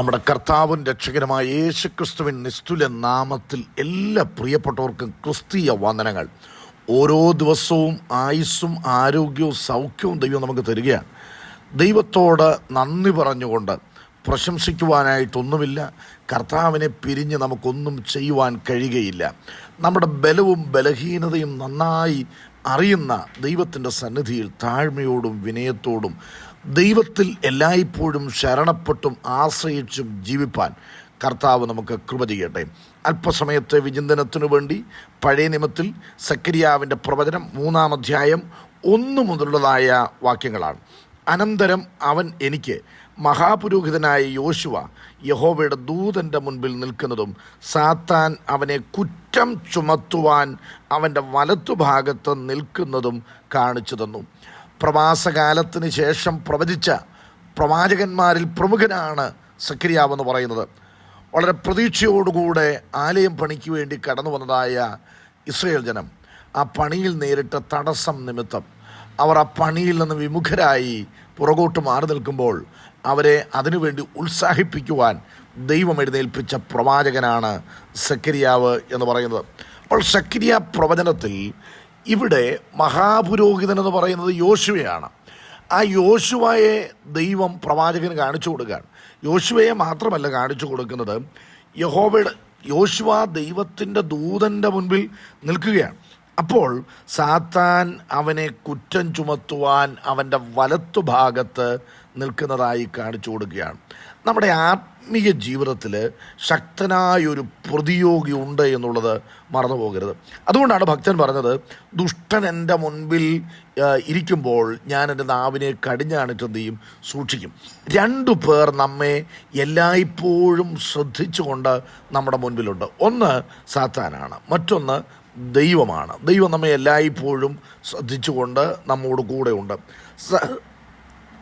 നമ്മുടെ കർത്താവും രക്ഷകനുമായ യേശുക്രിസ്തുവിൻ നിസ്തുല നാമത്തിൽ എല്ലാ പ്രിയപ്പെട്ടവർക്കും ക്രിസ്തീയ വന്ദനങ്ങൾ. ഓരോ ദിവസവും ആയുസ്സും ആരോഗ്യവും സൗഖ്യവും ദൈവം നമുക്ക് തരികയാണ്. ദൈവത്തോട് നന്ദി പറഞ്ഞുകൊണ്ട് പ്രശംസിക്കുവാനായിട്ടൊന്നുമില്ല. കർത്താവിനെ പിരിഞ്ഞ് നമുക്കൊന്നും ചെയ്യുവാൻ കഴിയുകയില്ല. നമ്മുടെ ബലവും ബലഹീനതയും നന്നായി അറിയുന്ന ദൈവത്തിന്റെ സന്നിധിയിൽ താഴ്മയോടും വിനയത്തോടും ദൈവത്തിൽ എല്ലായ്പ്പോഴും ശരണപ്പെട്ടും ആശ്രയിച്ചും ജീവിപ്പാൻ കർത്താവ് നമുക്ക് കൃപ ചെയ്യട്ടെ. അല്പസമയത്തെ വിചിന്തനത്തിനു വേണ്ടി പഴയ നിയമത്തിൽ സക്കരിയാവിന്റെ പ്രവചനം മൂന്നാം അധ്യായം ഒന്ന് മുതലുള്ളതായ വാക്യങ്ങളാണ്. അനന്തരം അവൻ എനിക്ക് മഹാപുരോഹിതനായ യോശുവ യഹോവയുടെ ദൂതന്റെ മുൻപിൽ നിൽക്കുന്നതും സാത്താൻ അവനെ കുറ്റം ചുമത്തുവാൻ അവന്റെ വലത്തുഭാഗത്ത് നിൽക്കുന്നതും കാണിച്ചു തന്നു. പ്രവാസകാലത്തിന് ശേഷം പ്രവചിച്ച പ്രവാചകന്മാരിൽ പ്രമുഖനാണ് സക്രിയാവെന്ന് പറയുന്നത്. വളരെ പ്രതീക്ഷയോടുകൂടെ ആലയം പണിക്ക് വേണ്ടി കടന്നു വന്നതായ ഇസ്രയേൽ ജനം ആ പണിയിൽ നേരിട്ട തടസ്സം നിമിത്തം അവർ ആ പണിയിൽ നിന്ന് വിമുഖരായി പുറകോട്ട് മാറി നിൽക്കുമ്പോൾ അവരെ അതിനുവേണ്ടി ഉത്സാഹിപ്പിക്കുവാൻ ദൈവം എഴുന്നേൽപ്പിച്ച പ്രവാചകനാണ് സക്കരിയാവ് എന്ന് പറയുന്നത്. അപ്പോൾ സക്രിയ പ്രവചനത്തിൽ ഇവിടെ മഹാപുരോഹിതൻ എന്ന് പറയുന്നത് യോശുവയാണ്. ആ യോശുവയെ ദൈവം പ്രവാചകന് കാണിച്ചു കൊടുക്കുകയാണ്. യോശുവയെ മാത്രമല്ല കാണിച്ചു കൊടുക്കുന്നത് യഹോവയുടെ യോശുവ ദൈവത്തിന്റെ ദൂതന്റെ മുൻപിൽ നിൽക്കുകയാണ്. അപ്പോൾ സാത്താൻ അവനെ കുറ്റം ചുമത്തുവാൻ അവന്റെ വലത്തുഭാഗത്ത് നിൽക്കുന്നതായി കാണിച്ചു കൊടുക്കുകയാണ്. നമ്മുടെ ആത്മീയ ജീവിതത്തിൽ ശക്തനായൊരു പ്രതിയോഗി ഉണ്ട് എന്നുള്ളത് മറന്നു പോകരുത്. അതുകൊണ്ടാണ് ഭക്തൻ പറഞ്ഞത് ദുഷ്ടൻ എന്റെ മുൻപിൽ ഇരിക്കുമ്പോൾ ഞാൻ എന്റെ നാവിനെ കടിഞ്ഞാണിട്ട് എന്ത് ചെയ്യും? സൂക്ഷിക്കും. രണ്ടു പേർ നമ്മെ എല്ലായ്പ്പോഴും ശ്രദ്ധിച്ചുകൊണ്ട് നമ്മുടെ മുൻപിലുണ്ട്. ഒന്ന് സാത്താനാണ് മറ്റൊന്ന് ദൈവമാണ്. ദൈവം നമ്മെ എല്ലായ്പ്പോഴും ശ്രദ്ധിച്ചുകൊണ്ട് നമ്മോട് കൂടെയുണ്ട്. സ-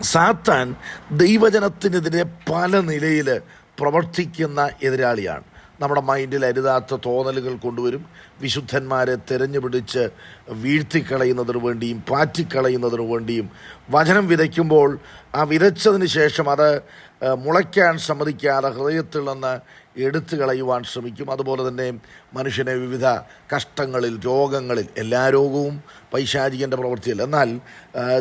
സാത്താൻ ദൈവജനത്തിനെതിരെ പല നിലയിൽ പ്രവർത്തിക്കുന്ന എതിരാളിയാണ്. നമ്മുടെ മൈൻഡിൽ അരുതാത്ത തോന്നലുകൾ കൊണ്ടുവരും. വിശുദ്ധന്മാരെ തിരഞ്ഞുപിടിച്ച് വീഴ്ത്തിക്കളയുന്നതിനു വേണ്ടിയും പാറ്റിക്കളയുന്നതിനു വേണ്ടിയും വചനം വിതയ്ക്കുമ്പോൾ ആ വിതച്ചതിന് ശേഷം അത് മുളയ്ക്കാൻ സമ്മതിക്കാതെ ഹൃദയത്തിൽ നിന്ന് എടുത്തു കളയുവാൻ ശ്രമിക്കും. അതുപോലെ തന്നെ മനുഷ്യനെ വിവിധ കഷ്ടങ്ങളിൽ രോഗങ്ങളിൽ എല്ലാ രോഗവും പൈശാചികന്റെ പ്രവൃത്തിയല്ല. എന്നാൽ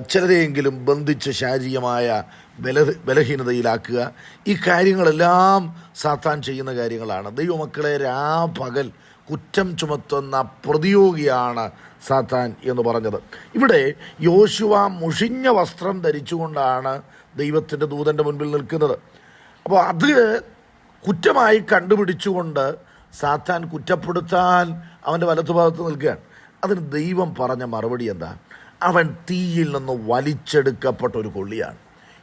ചിലരെയെങ്കിലും ബന്ധിച്ച് ശാരീരികമായ ബല ബലഹീനതയിലാക്കുക. ഈ കാര്യങ്ങളെല്ലാം സാത്താൻ ചെയ്യുന്ന കാര്യങ്ങളാണ്. ദൈവമക്കളെ രാ പകൽ കുറ്റം ചുമത്തുന്ന പ്രതിയോഗിയാണ് സാത്താൻ എന്ന് പറഞ്ഞത്. ഇവിടെ യോശുവ മുഷിഞ്ഞ വസ്ത്രം ധരിച്ചുകൊണ്ടാണ് ദൈവത്തിന്റെ ദൂതന്റെ മുൻപിൽ നിൽക്കുന്നത്. അപ്പോൾ അത് കുറ്റമായി കണ്ടുപിടിച്ചുകൊണ്ട് സാത്താൻ കുറ്റപ്പെടുത്താൻ അവന്റെ വലത്തുഭാഗത്ത് നിൽക്കുകയാണ്. അതിന് ദൈവം പറഞ്ഞ മറുപടി എന്താ? അവൻ തീയിൽ നിന്ന് വലിച്ചെടുക്കപ്പെട്ട ഒരു കൊള്ളിയാണ്.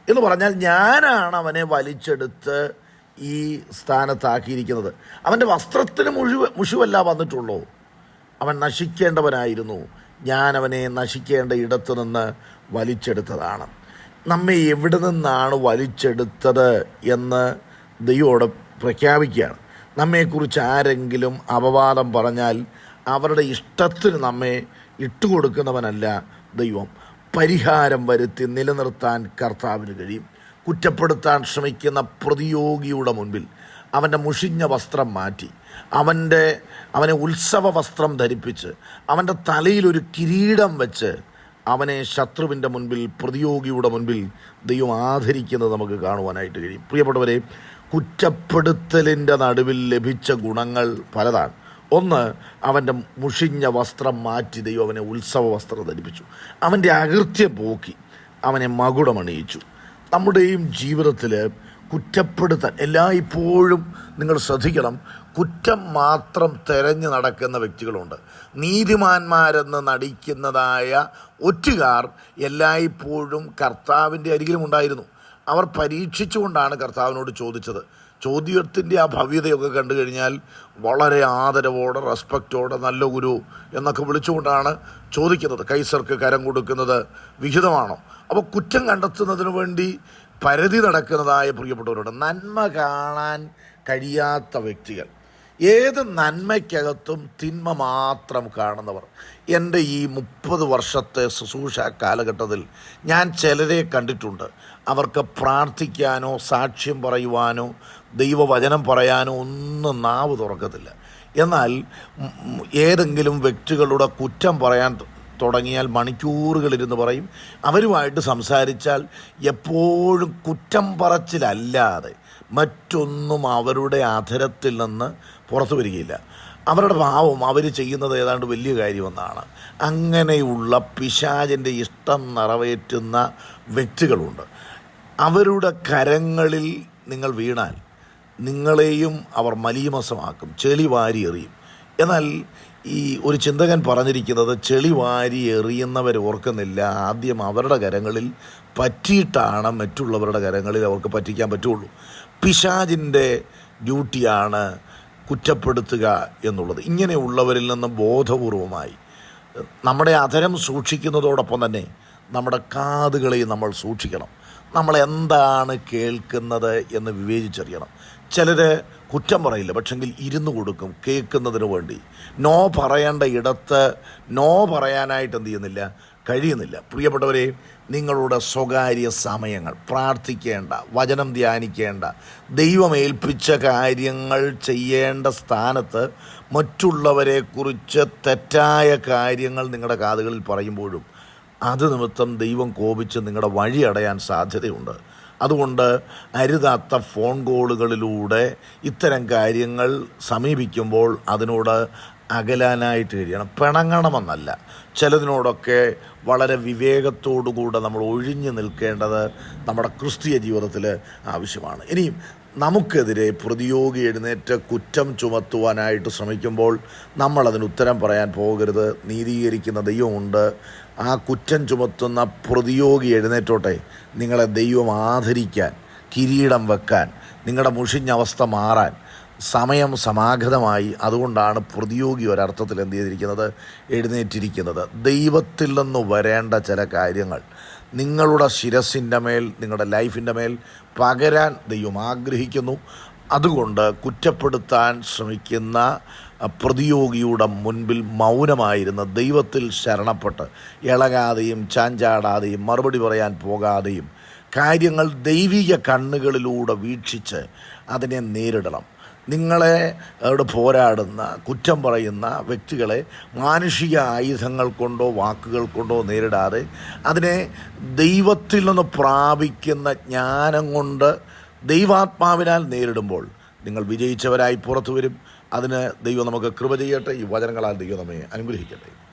എന്ന് പറഞ്ഞാൽ ഞാനാണ് അവനെ വലിച്ചെടുത്ത് ഈ സ്ഥാനത്താക്കിയിരിക്കുന്നത്. അവന്റെ വസ്ത്രത്തിന് മുഴുവൻ മുഷുവല്ല വന്നിട്ടുള്ളൂ. അവൻ നശിക്കേണ്ടവനായിരുന്നു. ഞാൻ അവനെ നശിക്കേണ്ട ഇടത്തു നിന്ന് വലിച്ചെടുത്തതാണ്. നമ്മെ എവിടെ നിന്നാണ് വലിച്ചെടുത്തത് എന്ന് ദൈവോട് പ്രഖ്യാപിക്കുകയാണ്. നമ്മെക്കുറിച്ച് ആരെങ്കിലും അപവാദം പറഞ്ഞാൽ അവരുടെ ഇഷ്ടത്തിന് നമ്മെ ഇട്ടുകൊടുക്കുന്നവനല്ല ദൈവം. പരിഹാരം വരുത്തി നിലനിർത്താൻ കർത്താവിന് കഴിയും. കുറ്റപ്പെടുത്താൻ ശ്രമിക്കുന്ന പ്രതിയോഗിയുടെ മുൻപിൽ അവന്റെ മുഷിഞ്ഞ വസ്ത്രം മാറ്റി അവന്റെ അവനെ ഉത്സവ വസ്ത്രം ധരിപ്പിച്ച് അവന്റെ തലയിലൊരു കിരീടം വെച്ച് അവനെ ശത്രുവിന്റെ മുൻപിൽ പ്രതിയോഗിയുടെ മുൻപിൽ ദൈവം ആദരിക്കുന്നത് നമുക്ക് കാണുവാനായിട്ട് കഴിയും. പ്രിയപ്പെട്ടവരെ കുറ്റപ്പെടുത്തലിന്റെ നടുവിൽ ലഭിച്ച ഗുണങ്ങൾ പലതാണ്. ഒന്ന് അവന്റെ മുഷിഞ്ഞ വസ്ത്രം മാറ്റി ദൈവം അവനെ ഉത്സവ വസ്ത്രം ധരിപ്പിച്ചു. അവന്റെ അകൃത്യം പോക്കി അവനെ മകുടമണിയിച്ചു. നമ്മുടെയും ജീവിതത്തിൽ കുറ്റപ്പെടുത്താൻ എല്ലായ്പ്പോഴും നിങ്ങൾ ശ്രദ്ധിക്കണം. കുറ്റം മാത്രം തെരഞ്ഞു നടക്കുന്ന വ്യക്തികളുണ്ട്. നീതിമാന്മാരെന്ന് നടിക്കുന്നതായ ഒറ്റുകാർ എല്ലായ്പ്പോഴും കർത്താവിന്റെ അരികിലും ഉണ്ടായിരുന്നു. അവർ പരീക്ഷിച്ചുകൊണ്ടാണ് കർത്താവിനോട് ചോദിച്ചത്. ചോദ്യത്തിന്റെ ആ ഭവ്യതയൊക്കെ കണ്ടു കഴിഞ്ഞാൽ വളരെ ആദരവോടെ റെസ്പെക്റ്റോടെ നല്ല ഗുരു എന്നൊക്കെ വിളിച്ചുകൊണ്ടാണ് ചോദിക്കുന്നത്. കൈസർക്ക് കരം കൊടുക്കുന്നത് വിഹിതമാണോ? അപ്പോൾ കുറ്റം കണ്ടെത്തുന്നതിന് വേണ്ടി പരിധി നടക്കുന്നതായ പ്രിയപ്പെട്ടവരോട് നന്മ കാണാൻ കഴിയാത്ത വ്യക്തികൾ. ഏത് നന്മയ്ക്കകത്തും തിന്മ മാത്രം കാണുന്നവർ. എന്റെ ഈ മുപ്പത് വർഷത്തെ ശുശ്രൂഷ കാലഘട്ടത്തിൽ ഞാൻ ചിലരെ കണ്ടിട്ടുണ്ട്. അവർക്ക് പ്രാർത്ഥിക്കാനോ സാക്ഷ്യം പറയുവാനോ ദൈവവചനം പറയാനോ ഒന്നും നാവ് തുറക്കത്തില്ല. എന്നാൽ ഏതെങ്കിലും വ്യക്തികളുടെ കുറ്റം പറയാൻ തുടങ്ങിയാൽ മണിക്കൂറുകളിരുന്ന് പറയും. അവരുമായിട്ട് സംസാരിച്ചാൽ എപ്പോഴും കുറ്റം പറച്ചിലല്ലാതെ മറ്റൊന്നും അവരുടെ അധരത്തിൽ നിന്ന് പുറത്തു വരികയില്ല. അവരുടെ ഭാവം അവർ ചെയ്യുന്നത് ഏതാണ്ട് വലിയ കാര്യമെന്നാണ്. അങ്ങനെയുള്ള പിശാചിന്റെ ഇഷ്ടം നിറവേറ്റുന്ന വ്യക്തികളുണ്ട്. അവരുടെ കരങ്ങളിൽ നിങ്ങൾ വീണാൽ നിങ്ങളെയും അവർ മലീമസമാക്കും ചെളി വാരി എറിയും. എന്നാൽ ഈ ഒരു ചിന്തകൻ പറഞ്ഞിരിക്കുന്നത് ചെളി വാരി എറിയുന്നവർ ഓർക്കുന്നില്ല. ആദ്യം അവരുടെ കരങ്ങളിൽ പറ്റിയിട്ടാണ് മറ്റുള്ളവരുടെ കരങ്ങളിൽ അവർക്ക് പറ്റിക്കാൻ പറ്റുള്ളൂ. പിശാജിന്റെ ഡ്യൂട്ടിയാണ് കുറ്റപ്പെടുത്തുക എന്നുള്ളത്. ഇങ്ങനെയുള്ളവരിൽ നിന്ന് ബോധപൂർവമായി നമ്മുടെ അധരം സൂക്ഷിക്കുന്നതോടൊപ്പം തന്നെ നമ്മുടെ കാതുകളെയും നമ്മൾ സൂക്ഷിക്കണം. നമ്മൾ എന്താണ് കേൾക്കുന്നത് എന്ന് വിവേചിച്ചറിയണം. ചിലർ കുറ്റം പറയില്ല. പക്ഷെങ്കിൽ ഇരുന്ന് കൊടുക്കും കേൾക്കുന്നതിന് വേണ്ടി. നോ പറയേണ്ട ഇടത്ത് നോ പറയാനായിട്ട് എന്ത് ചെയ്യുന്നില്ല? കഴിയുന്നില്ല. പ്രിയപ്പെട്ടവരെ നിങ്ങളുടെ സ്വകാര്യ സമയങ്ങൾ പ്രാർത്ഥിക്കേണ്ട വചനം ധ്യാനിക്കേണ്ട ദൈവമേൽപ്പിച്ച കാര്യങ്ങൾ ചെയ്യേണ്ട സ്ഥാനത്ത് മറ്റുള്ളവരെക്കുറിച്ച് തെറ്റായ കാര്യങ്ങൾ നിങ്ങളുടെ കാതുകളിൽ പറയുമ്പോഴും അത് നിമിത്തം ദൈവം കോപിച്ച് നിങ്ങളുടെ വഴി അടയാൻ സാധ്യതയുണ്ട്. അതുകൊണ്ട് അരുതാത്ത ഫോൺ കോളുകളിലൂടെ ഇത്തരം കാര്യങ്ങൾ സമീപിക്കുമ്പോൾ അതിനോട് അകലാനായിട്ട് കഴിയണം. പിണങ്ങണമെന്നല്ല. ചിലതിനോടൊക്കെ വളരെ വിവേകത്തോടുകൂടെ നമ്മൾ ഒഴിഞ്ഞു നിൽക്കേണ്ടത് നമ്മുടെ ക്രിസ്തീയ ജീവിതത്തിൽ ആവശ്യമാണ്. ഇനിയും നമുക്കെതിരെ പ്രതിയോഗി എഴുന്നേറ്റ് കുറ്റം ചുമത്തുവാനായിട്ട് ശ്രമിക്കുമ്പോൾ നമ്മളതിന് ഉത്തരം പറയാൻ പോകരുത്. നീതീകരിക്കുന്ന ദൈവമുണ്ട്. ആ കുറ്റം ചുമത്തുന്ന പ്രതിയോഗി എഴുന്നേറ്റോട്ടെ. നിങ്ങളെ ദൈവം ആദരിക്കാൻ കിരീടം വെക്കാൻ നിങ്ങളുടെ മുഷിഞ്ഞ അവസ്ഥ മാറാൻ സമയം സമാഗതമായി അതുകൊണ്ടാണ് പ്രതിയോഗി ഒരർത്ഥത്തിൽ എന്ത് ചെയ്തിരിക്കുന്നത്? എഴുന്നേറ്റിരിക്കുന്നത്. ദൈവത്തിൽ നിന്ന് വരേണ്ട ചില കാര്യങ്ങൾ. നിങ്ങളുടെ ശിരസിന്റെ മേൽ നിങ്ങളുടെ ലൈഫിന്റെ മേൽ പകരാൻ ദൈവം ആഗ്രഹിക്കുന്നു. അതുകൊണ്ട് കുറ്റപ്പെടുത്താൻ ശ്രമിക്കുന്ന പ്രതിയോഗിയുടെ മുൻപിൽ മൗനമായിരുന്ന ദൈവത്തിൽ ശരണപ്പെട്ട് ഇളകാതെയും ചാഞ്ചാടാതെയും മറുപടി പറയാൻ പോകാതെയും കാര്യങ്ങൾ ദൈവിക കണ്ണുകളിലൂടെ വീക്ഷിച്ച് അതിനെ നേരിടണം. നിങ്ങളെ പോരാടുന്ന കുറ്റം പറയുന്ന വ്യക്തികളെ മാനുഷിക ആയുധങ്ങൾ കൊണ്ടോ വാക്കുകൾ കൊണ്ടോ നേരിടാതെ അതിനെ ദൈവത്തിൽ നിന്ന് പ്രാപിക്കുന്ന ജ്ഞാനം കൊണ്ട് ദൈവാത്മാവിനാൽ നേരിടുമ്പോൾ നിങ്ങൾ വിജയിച്ചവരായി പുറത്തു വരും. അതിന് ദൈവം നമുക്ക് കൃപ ചെയ്യട്ടെ. ഈ വചനങ്ങളാൽ ദൈവം നമ്മെ അനുഗ്രഹിക്കട്ടെ.